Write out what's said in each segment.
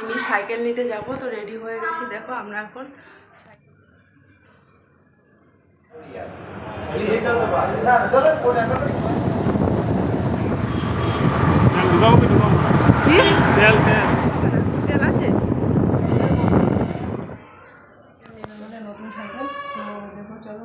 আমি সাইকেল নিতে যাব, তো রেডি হয়ে গেছি। দেখো, আমরা এখন তেল আছে? নতুন সাইকেল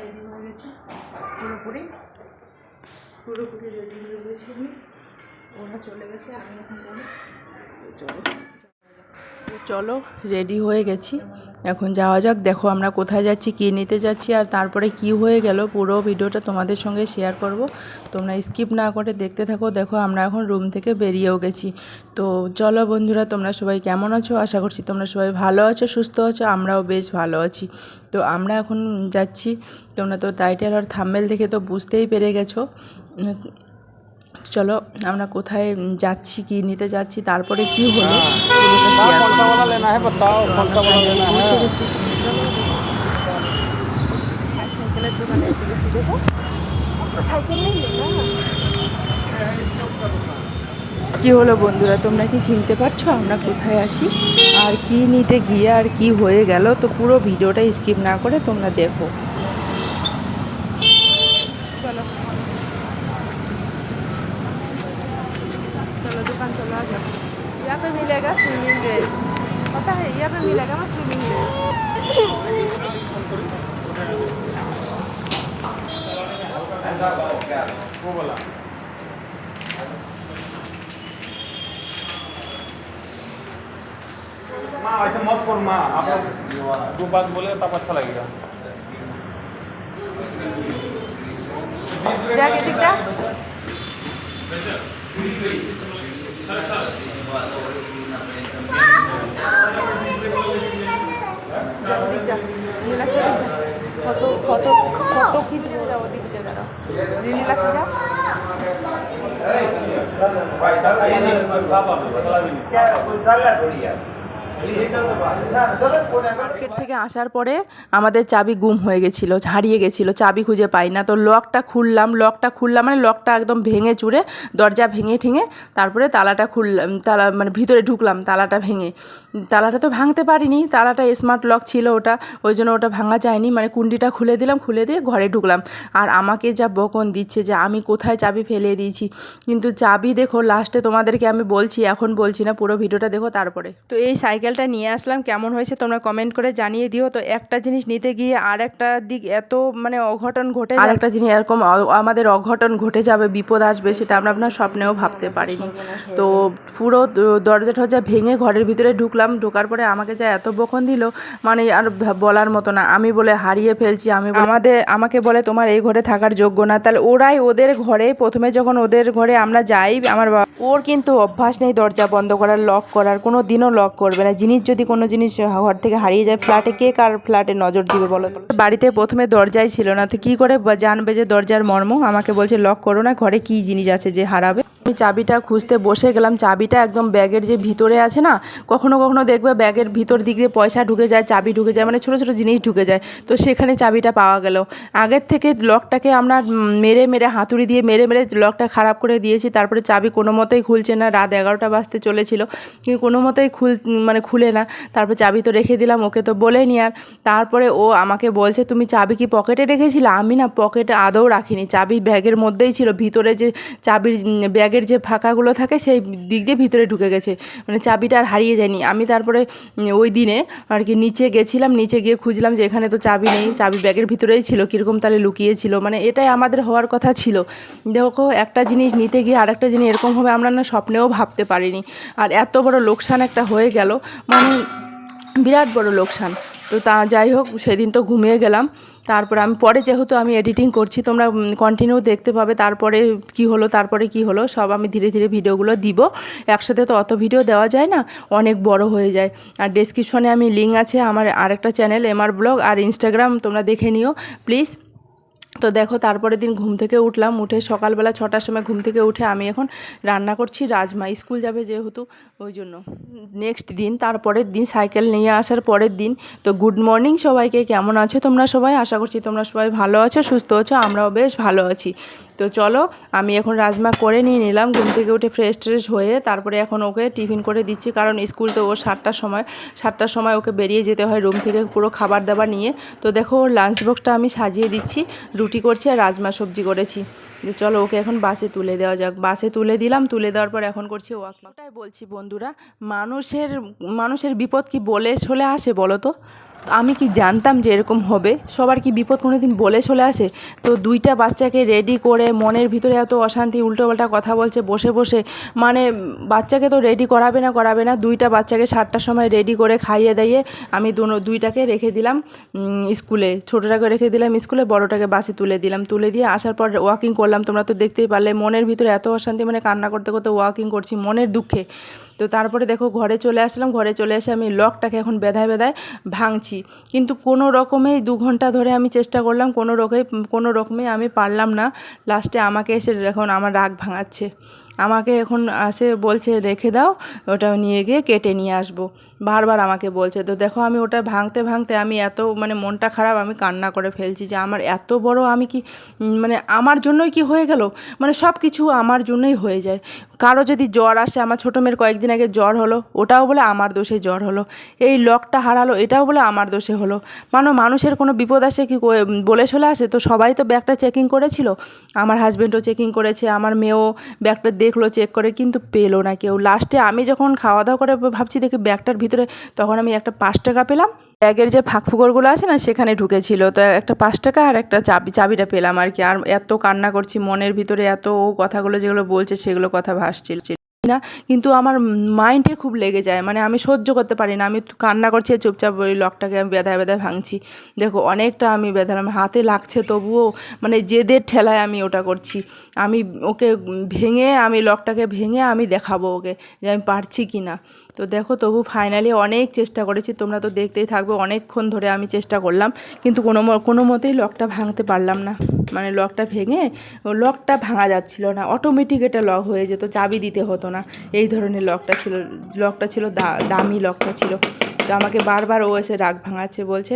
রেডি হয়ে গেছি। পুরোপুরি পুরোপুরি রেডি হয়ে গেছি আমি। ওরা চলে গেছে, আমি এখন যাব। তো চলো। চলো রেডি হয়ে গেছি। এখন যাওয়া যাক, দেখো আমরা কোথায় যাচ্ছি, কী নিতে যাচ্ছি, আর তারপরে কি হয়ে গেল, পুরো ভিডিওটা তোমাদের সঙ্গে শেয়ার করব। তোমরা স্কিপ না করে দেখতে থাকো, দেখো আমরা এখন রুম থেকে বেরিয়েও গেছি। তো চলো বন্ধুরা, তোমরা সবাই কেমন আছো? আশা করছি তোমরা সবাই ভালো আছো, সুস্থ আছো, আমরাও বেশ ভালো আছি। তো আমরা এখন যাচ্ছি, তোমরা তো টাইটেল আর থাম্বেল দেখে তো বুঝতেই পেরে গেছো। চলো আমরা কোথায় যাচ্ছি কি নিতে যাচ্ছি তারপরে কি হলো কি হলো বন্ধুরা তোমরা কি চিনতে পারছ আমরা কোথায় আছি? আর কি নিতে গিয়ে আর কি হয়ে গেল? তো পুরো ভিডিওটা স্কিপ না করে তোমরা দেখো। वो वाला माँ ऐसे मत करो माँ आप लोग दो बात बोले तब अच्छा लगेगा जाके दिखता যাও, দিক যা। নীলাক্ষী দিক যা। কত কত কত খিচবে যাও দিক যা দাঁড়াও নীলাক্ষী যা মার্কেট থেকে আসার পরে আমাদের চাবি গুম হয়ে গেছিল, হারিয়ে গেছিল, চাবি খুঁজে পাই না। তো লকটা খুললাম লকটা খুললাম মানে লকটা একদম ভেঙে চুড়ে দরজা ভেঙে ঠেঙে তারপরে তালাটা খুললাম, তালা মানে ভিতরে ঢুকলাম, তালাটা ভেঙে। তালাটা তো ভাঙতে পারিনি, তালাটা স্মার্ট লক ছিল ওটা, ওই জন্য ওটা ভাঙা যায়নি। মানে কুন্ডিটা খুলে দিলাম, খুলে দিয়ে ঘরে ঢুকলাম। আর আমাকে যা বকন দিচ্ছে যে আমি কোথায় চাবি ফেলে দিয়েছি, কিন্তু চাবি দেখো লাস্টে তোমাদেরকে আমি বলছি, এখন বলছি না, পুরো ভিডিওটা দেখো তারপরে। তো এই সাইকেলটা নিয়ে আসলাম কেমন হয়েছে তোমরা কমেন্ট করে জানিয়ে দিও। তো একটা জিনিস নিতে গিয়ে আর একটা দিক এত মানে অঘটন ঘটে আর একটা জিনিস এরকম আমাদের অঘটন ঘটে যাবে বিপদ আসবে সেটা আমরা আপনার স্বপ্নেও ভাবতে পারিনি। তো পুরো দরজা ঠরজা ভেঙে ঘরের ভিতরে ঢুকলাম ঢোকার পরে আমাকে যা এত বকন দিল মানে আর বলার মতো না। আমি বলে হারিয়ে ফেলছি আমি আমাদের আমাকে বলে তোমার এই ঘরে থাকার যোগ্য না। তাহলে ওরাই ওদের ঘরে প্রথমে যখন ওদের ঘরে আমরা যাই আমার বাবা ওর কিন্তু অভ্যাস নেই দরজা বন্ধ করার লক করার কোনো দিনও লক করবে না। জিনিস যদি কোনো জিনিস ঘর থেকে হারিয়ে যায় ফ্ল্যাটে কে কার ফ্ল্যাটে নজর দিবে বলো তো? বাড়িতে প্রথমে দরজাই ছিল না, তো কী করে জানবে যে দরজার মর্ম আমাকে বলছে লক করো না, ঘরে কী জিনিস আছে যে হারাবে আমি চাবিটা খুঁজতে বসে গেলাম। চাবিটা একদম ব্যাগের যে ভিতরে আছে না কখনো কখনো দেখবে ব্যাগের ভিতর দিক দিয়ে পয়সা ঢুকে যায় চাবি ঢুকে যায় মানে ছোটো ছোটো জিনিস ঢুকে যায়। তো সেখানে চাবিটা পাওয়া গেল। আগের থেকে লকটাকে আমরা মেরে মেরে হাতুড়ি দিয়ে মেরে মেরে লকটা খারাপ করে দিয়েছি। তারপরে চাবি কোনো মতেই খুলছে না। রাত এগারোটা বাজতে চলেছিল। কিন্তু কোনো মতেই খুল মানে খুলে না। তারপর চাবি তো রেখে দিলাম ওকে তো বলে নি আর। তারপরে ও আমাকে বলছে তুমি চাবি কি পকেটে রেখেছিলে? আমি না পকেটে আদৌ রাখিনি। চাবি ব্যাগের মধ্যেই ছিল। ভিতরে যে চাবির উম, ব্যাগের যে ফাঁকাগুলো থাকে সেই দিক দিয়ে ভিতরে ঢুকে গেছে। মানে চাবিটা আর হারিয়ে যায়নি। আমি তারপরে ওই দিনে আর কি নিচে গেছিলাম, নিচে গিয়ে খুঁজলাম যে এখানে তো চাবি নেই, চাবি ব্যাগের ভিতরেই ছিল, কীরকম তাহলে লুকিয়েছিল। মানে এটাই আমাদের হওয়ার কথা ছিল। দেখো, একটা জিনিস নিতে গিয়ে আরেকটা জিনিস এরকমভাবে আমরা না স্বপ্নেও ভাবতে পারিনি। আর এত বড় লোকসান একটা হয়ে গেল। মানে বিরাট বড় লোকসান। তো তা যাই হোক, সেদিন তো ঘুমিয়ে গেলাম। তারপরে আমি, পরে যেহেতু আমি এডিটিং করছি, তোমরা কন্টিনিউ দেখতে পাবে তারপরে কি হলো, তারপরে কি হলো, সব আমি ধীরে ধীরে ভিডিওগুলো দিব। একসাথে তো অত ভিডিও দেওয়া যায় না, অনেক বড় হয়ে যায়। আর ডেসক্রিপশনে আমি লিঙ্ক আছে আমার আরেকটা চ্যানেল এমআর ব্লগ আর ইনস্টাগ্রাম তোমরা দেখে নিও। প্লিজ তো দেখো, তারপরের দিন ঘুম থেকে উঠলাম, উঠে সকালবেলা ছটার সময় ঘুম থেকে উঠে আমি এখন রান্না করছি। রাজমা স্কুল যাবে যেহেতু, ওই জন্য। নেক্সট দিন, তারপরের দিন সাইকেল নিয়ে আসার পরের দিন। তো গুড মর্নিং সবাইকে, কেমন আছো তোমরা সবাই? আশা করছি তোমরা সবাই ভালো আছো, সুস্থ আছো, আমরাও বেশ ভালো আছি। তো চলো, আমি এখন রাজমা করে নিয়ে নিলাম, ঘুম থেকে উঠে ফ্রেশ ট্রেশ হয়ে তারপরে এখন ওকে টিফিন করে দিচ্ছি, কারণ স্কুল তো ও সাতটার সময় সাতটার সময় ওকে বেরিয়ে যেতে হয় রুম থেকে পুরো খাবার দাবার নিয়ে। তো দেখো, ওর লাঞ্চ বক্সটা আমি সাজিয়ে দিচ্ছি, রুটি করছি আর রাজমা সবজি করেছি। যে চলো, ওকে এখন বাসে তুলে দেওয়া যাক। বাসে তুলে দিলাম, তুলে দেওয়ার পর এখন করছি ওয়াকিং ওটাই বলছি বন্ধুরা, মানুষের মানুষের বিপদ কি বলে চলে আসে বলো তো? আমি কি জানতাম যে এরকম হবে? সবার কি বিপদ কোনো দিন বলে চলে আসে? তো দুইটা বাচ্চাকে রেডি করে মনের ভিতরে এত অশান্তি, উল্টোপাল্টা কথা বলছে, বসে বসে মানে বাচ্চাকে তো রেডি করাবে না করাবে না। দুইটা বাচ্চাকে সাতটার সময় রেডি করে খাইয়ে দাইয়ে আমি দুইটাকে রেখে দিলাম স্কুলে। ছোটোটাকে রেখে দিলাম স্কুলে, বড়োটাকে বাসে তুলে দিলাম। তুলে দিয়ে আসার পর ওয়াকিং করলাম। তোমরা তো দেখতেই পারলে, মনের ভিতরে এত অশান্তি মানে কান্না করতে করতে ওয়াকিং করছি মনের দুঃখে। তো তারপরে দেখো ঘরে চলে আসলাম। ঘরে চলে এসে আমি লকটাকে এখন বেধায় বেধায় ভাঙছি। কিন্তু কোনো রকমেই দু ঘণ্টা ধরে আমি চেষ্টা করলাম, কোনো রকমে কোনো রকমে আমি পারলাম না। লাস্টে আমাকে এসে এখন আমার রাগ ভাঙাচ্ছে। আমাকে এখন আসে, বলছে, রেখে দাও, ওটা নিয়ে গিয়ে কেটে নিয়ে আসব। বারবার আমাকে বলছে, তো দেখো, আমি ওটা ভাঙতে ভাঙতে আমি এত মানে মনটা খারাপ, আমি কান্না করে ফেলছি যে আমার এত বড় আমি কি মানে আমার জন্যই কি হয়ে গেল? মানে সব কিছু আমার জন্যই হয়ে যায়। কারও যদি জ্বর আসে, আমার ছোটো মেয়ের কয়েকদিন আগে জ্বর হলো, ওটাও বলে আমার দোষে জ্বর হলো। এই লকটা হারালো, এটাও বলে আমার দোষে হলো। মানে মানুষের কোনো বিপদ আসে কি বলে চলে আসে? তো সবাই তো ব্যাগটা চেকিং করেছিল। আমার হাজব্যান্ডও চেকিং করেছে, আমার মেয়েও ব্যাগটা দেখল চেক করে, কিন্তু পেল না কেউ। লাস্টে আমি যখন খাওয়া দাওয়া করে ভাবছি, দেখি ব্যাগটার ভিতরে, তখন আমি একটা পাঁচ টাকা পেলাম। ব্যাগের যে ফাঁক ফুকরগুলো আছে না, সেখানে ঢুকেছিল। তো একটা পাঁচ টাকা আর একটা চাবি, চাবিটা পেলাম আর কি। আর এত কান্না করছি, মনের ভিতরে এত ও কথাগুলো যেগুলো বলছে, সেগুলো কথা ভাসছিল। না, কিন্তু আমার মাইন্ডে খুব লেগে যায়। মানে আমি সহ্য করতে পারি না। আমি কান্না করছি চুপচাপ ওই লকটাকে আমি ব্যথায় ব্যথায় ভাঙছি। দেখো, অনেকটা আমি ব্যথা বেঁধালাম হাতে লাগছে তবুও মানে জেদের ঠেলায় আমি ওটা করছি। আমি ওকে ভেঙে, আমি লকটাকে ভেঙে আমি দেখাবো ওকে যে আমি পারছি কি না তো দেখো তবু ফাইনালি অনেক চেষ্টা করেছি, তোমরা তো দেখতেই থাকবে, অনেকক্ষণ ধরে আমি চেষ্টা করলাম, কিন্তু কোনো কোনো মতেই লকটা ভাঙতে পারলাম না। মানে লকটা ভেঙে লকটা ভাঙা যাচ্ছিল না অটোমেটিক এটা লক হয়ে যেত, চাবি দিতে হতো না। এই ধরনের লকটা ছিল লকটা ছিল দামি লকটা ছিল। তো আমাকে বারবার ও এসে রাগ ভাঙাচ্ছে, বলছে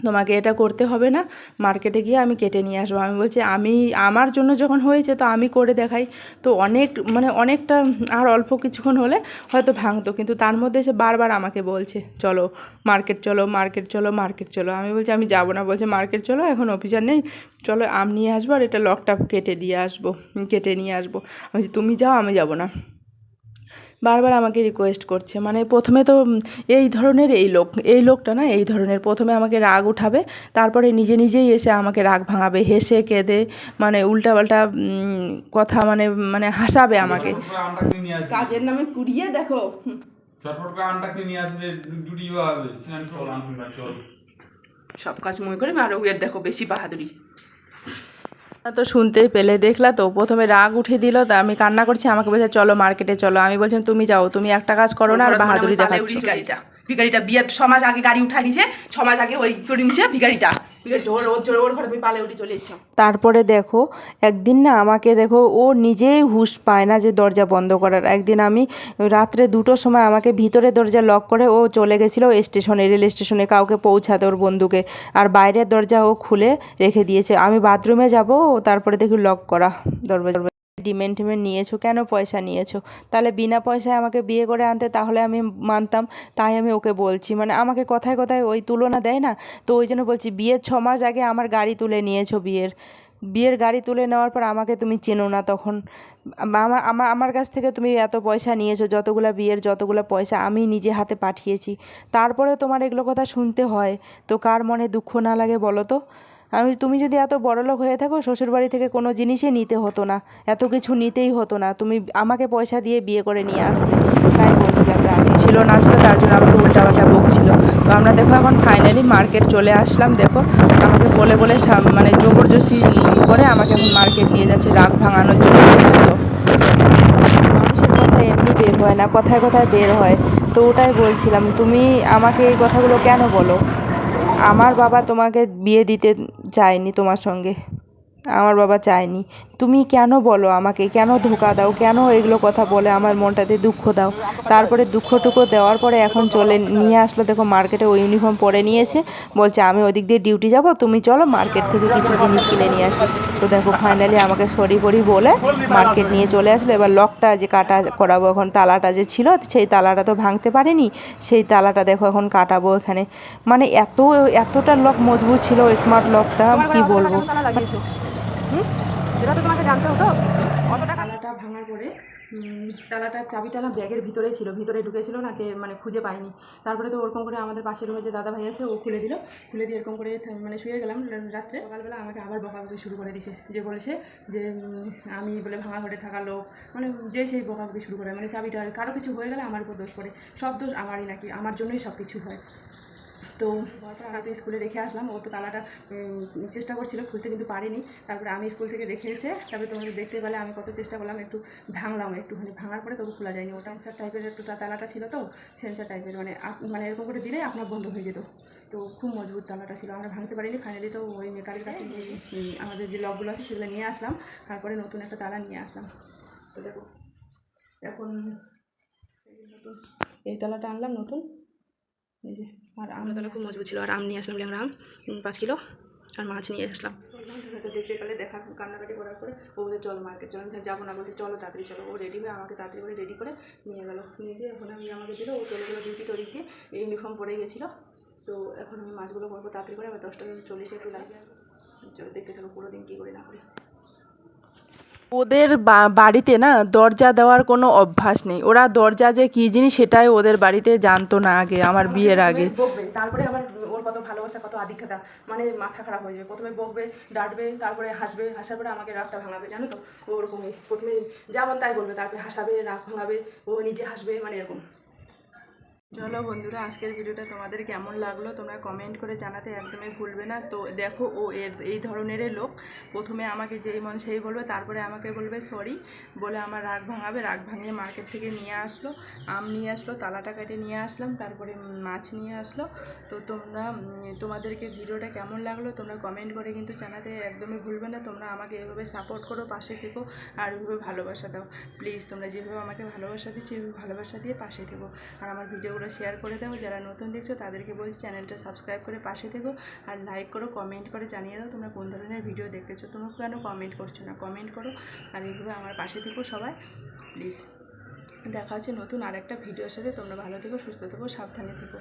তোমাকে এটা করতে হবে না মার্কেটে গিয়ে আমি কেটে নিয়ে আসব। আমি বলছি, আমি, আমার জন্য যখন হয়েছে তো আমি করে দেখাই। তো অনেক মানে অনেকটা আর অল্প কিছুক্ষণ হলে হয়তো ভাঙতো, কিন্তু তার মধ্যে সে বারবার আমাকে বলছে, চলো মার্কেট চলো মার্কেট চলো মার্কেট চলো। আমি বলছি, আমি যাব না। বলছে মার্কেট চলো, এখন অফিসার নেই। চলো আম নিয়ে আসব আর এটা লকটা কেটে দিয়ে আসব, কেটে নিয়ে আসব। আমি বলছি, তুমি যাও, আমি যাব না। বারবার আমাকে রিকোয়েস্ট করছে। মানে প্রথমে তো এই ধরনের এই লোক এই লোকটা না এই ধরনের প্রথমে আমাকে রাগ উঠাবে তারপরে নিজে নিজেই এসে আমাকে রাগ ভাঙাবে হেসে কেঁদে মানে উল্টাপাল্টা কথা মানে মানে হাসাবে আমাকে। কাজের নামে কুড়িয়ে দেখো। চটপট করে আমটা কিনে নিয়ে আসবে ডুটি হবে। চল আমরা চল। সব কাজ মনে করে আর দেখো বেশি বাহাদুরি। তো শুনতে পেলে। দেখলা তো প্রথমে রাগ উঠে দিল তা আমি কান্না করছি আমাকে বলছে চলো মার্কেটে চলো। আমি বলছিলাম তুমি যাও তুমি একটা কাজ করো না আর বাহাদুরি দেখাচ্ছ। ভিখারিটা। ভিখারিটা বিয়ের ছ মাস আগে গাড়ি উঠা নিছে ছ মাস আগে ওই করে নিছে ভিখারিটা। তারপরে দেখো, একদিন না আমাকে দেখো, ও নিজেই হুশ পায় না যে দরজা বন্ধ করার। একদিন আমি রাত্রে দুটো সময় আমাকে ভিতরে দরজা লক করে ও চলে গেছিল স্টেশনে, রেল স্টেশনে, কাউকে পৌঁছাতে ওর বন্ধুকে। আর বাইরের দরজা ও খুলে রেখে দিয়েছে। আমি বাথরুমে যাব, তারপরে দেখি লক করা দরজা। ডিমেন্ট টিমেন্ট নিয়েছো? কেন পয়সা নিয়েছো? তাহলে বিনা পয়সায় আমাকে বিয়ে করে আনতে তাহলে আমি মানতাম, তাই আমি ওকে বলছি। মানে আমাকে কথায় কথায় ওই তুলনা দেয় না? তো ওই জন্য বলছি, বিয়ের ছ মাস আগে আমার গাড়ি তুলে নিয়েছো বিয়ের। বিয়ের গাড়ি তুলে নেওয়ার পর আমাকে তুমি চেনো না তখন। আমার আমার আমার কাছ থেকে তুমি এত পয়সা নিয়েছো, যতগুলো বিয়ের যতগুলো পয়সা আমি নিজে হাতে পাঠিয়েছি। তারপরে তোমার এগুলো কথা শুনতে হয়। তো কার মনে দুঃখ না লাগে বলো তো? আমি, তুমি যদি এত বড়লোক হয়ে থাকো, শ্বশুরবাড়ি থেকে কোনো জিনিসই নিতে হতো না। এত কিছু নিতেই হতো না। তুমি আমাকে পয়সা দিয়ে বিয়ে করে নিয়ে আসতে। তাই বলছিলাম, রাগে ছিল, না ছিল, তার জন্য আমাকে উল্টাপাল্টা বকছিল। তো আমরা দেখো এখন ফাইনালি মার্কেট চলে আসলাম, দেখো। আমাকে বলে বলে মানে জবরদস্তি করে আমাকে এখন মার্কেট নিয়ে যাচ্ছে, রাগ ভাঙানোর জন্য। তো মানুষের কথা এমনি বের হয় না, কথায় কথায় বের হয়। তো ওটাই বলছিলাম, তুমি আমাকে এই কথাগুলো কেন বলো? আমার বাবা তোমাকে বিয়ে দিতে চায়নি তোমার সঙ্গে। আমার বাবা চায়নি। তুমি কেন বলো আমাকে? কেন ধোকা দাও? কেন এগুলো কথা বলে আমার মনটাতে দুঃখ দাও? তারপরে দুঃখ দুঃখটুকু দেওয়ার পরে এখন চলে নিয়ে আসলো, দেখো মার্কেটে ওই ইউনিফর্ম পরে নিয়েছে। বলছে, আমি ওদিক দিয়ে ডিউটি যাব, তুমি চলো মার্কেট থেকে কিছু জিনিস কিনে নিয়ে আসি। তো দেখো ফাইনালি আমাকে সরি পরি বলে মার্কেট নিয়ে চলে আসলো। এবার লকটা যে কাটা করাবো এখন তালাটা যে ছিল সেই তালাটা তো ভাঙতে পারেনি। সেই তালাটা দেখো এখন কাটাবো এখানে। মানে এত এতটা লক মজবুত ছিল স্মার্ট লকটা কি বলব? তো তোমাকে জানতে হতো। তালাটা ভাঙার পরে তালাটা চাবিটা না ব্যাগের ভিতরেই ছিল, ভিতরে ঢুকেছিল না, কে মানে খুঁজে পাইনি তারপরে তো ওরকম করে আমাদের পাশের যে দাদা ভাই আছে, ও খুলে দিল। খুলে দিয়ে এরকম করে মানে শুয়ে গেলাম রাত্রে। সকালবেলা আমাকে আবার বকাবকি শুরু করে দিছে, যে বলেছে যে আমি বলে ভাঙা ঘরে থাকা লোক মানে যে সেই বকাবকি শুরু করে মানে চাবিটা কারও কিছু হয়ে গেলে আমার উপর দোষ পড়ে। সব দোষ আমারই নাকি, আমার জন্যই সব কিছু হয়। তো তারপর আমি তো স্কুলে রেখে আসলাম। ও তো তালাটা চেষ্টা করছিল, খুলতে কিন্তু পারিনি। তারপরে আমি স্কুল থেকে রেখে এসে, তারপরে তোমাদের দেখতে পেলে, আমি কত চেষ্টা করলাম, একটু ভাঙলাম, একটুখানি ভাঙার পরে তবু খোলা যায়নি। ও সেন্সার টাইপের একটু তালাটা ছিল তো সেন্সার টাইপের মানে মানে এরকম করে দিলেই আপনার বন্ধ হয়ে যেত। তো খুব মজবুত তালাটা ছিল, আমরা ভাঙতে পারিনি। ফাইনালি তো ওই মেকারের কাছে আমাদের যে লকগুলো আছে সেগুলো নিয়ে আসলাম। তারপরে নতুন একটা তালা নিয়ে আসলাম। তো দেখো, এখন এই তালাটা আনলাম নতুন। এই যে আর আম তাহলে খুব মজবুত ছিল। আর আম নিয়ে আসলাম ল্যাংরা আম পাঁচ কিলো। আর মাছ নিয়ে আসলাম। দেখতে পেলে দেখা কান্নাকাটি করার পরে ও বলে চল মার্কেট। চলো যাব না বলছে চলো তাড়াতাড়ি চলো। ও রেডি হয়ে আমাকে তাড়াতাড়ি করে রেডি করে নিয়ে গেলো। নিয়ে গিয়ে এখন আমি আমাকে দিল ও চলে গেলো ডিউটি তরিকে। ইউনিফর্ম পরে গেছিল। তো এখন আমি মাছগুলো করব তাড়াতাড়ি করে আবার দশটা চল্লিশে একটু লাগবে। চলো দেখতে থাকো পুরো দিন কী করি না করি। ওদের বা- বাড়িতে না দরজা দেওয়ার কোনো অভ্যাস নেই। ওরা দরজা যে কী জিনিস সেটাই ওদের বাড়িতে জানতো না আগে আমার বিয়ের আগে। তারপরে আবার ওর কত ভালোবাসা কত আধিক্যতা মানে মাথা খারাপ হয়ে যাবে। প্রথমে বকবে ডাঁটবে তারপরে হাসবে হাসার পরে আমাকে রাগটা ভাঙাবে জানো তো? ওরকমই প্রথমে যেমন তাই বলবে তারপরে হাসাবে রাগ ভাঙাবে ও নিজে হাসবে মানে এরকম। চলো বন্ধুরা, আজকের ভিডিওটা তোমাদের কেমন লাগল তোমরা কমেন্ট করে জানাতে একদমই ভুলবে না। তো দেখো, ও এর, এই ধরনের লোক। প্রথমে আমাকে যেই মন সেই বলবে, তারপরে আমাকে বলবে সরি বলে আমার রাগ ভাঙাবে। রাগ ভাঙিয়ে মার্কেট থেকে নিয়ে আসলো। আম নিয়ে আসলো, তালাটা কেটে নিয়ে আসলাম, তারপরে মাছ নিয়ে আসলো। তো তোমরা তোমাদেরকে ভিডিওটা কেমন লাগল তোমরা কমেন্ট করে কিন্তু জানাতে একদমই ভুলবে না। তোমরা আমাকে এভাবে সাপোর্ট করো, পাশে থেকো আর এভাবে ভালোবাসা দাও। প্লিজ তোমরা যেভাবে আমাকে ভালোবাসা দিচ্ছ এভাবে ভালোবাসা দিয়ে পাশে থেকো। আর আমার ভিডিওগুলো শেয়ার করে দেবো। যারা নতুন দেখছ, তাদেরকে বলছি চ্যানেলটা সাবস্ক্রাইব করে পাশে থেকো। আর লাইক করো কমেন্ট করে জানিয়ে দাও তোমরা কোন ধরনের ভিডিও দেখতেছো। তোমরা কেন কমেন্ট করছ না? কমেন্ট করো। আর এইভাবে আমার পাশে থেকো সবাই। প্লিজ দেখা হচ্ছে নতুন আরেকটা ভিডিওর সাথে। তোমরা ভালো থেকো, সুস্থ থেকো, সাবধানে থেকো।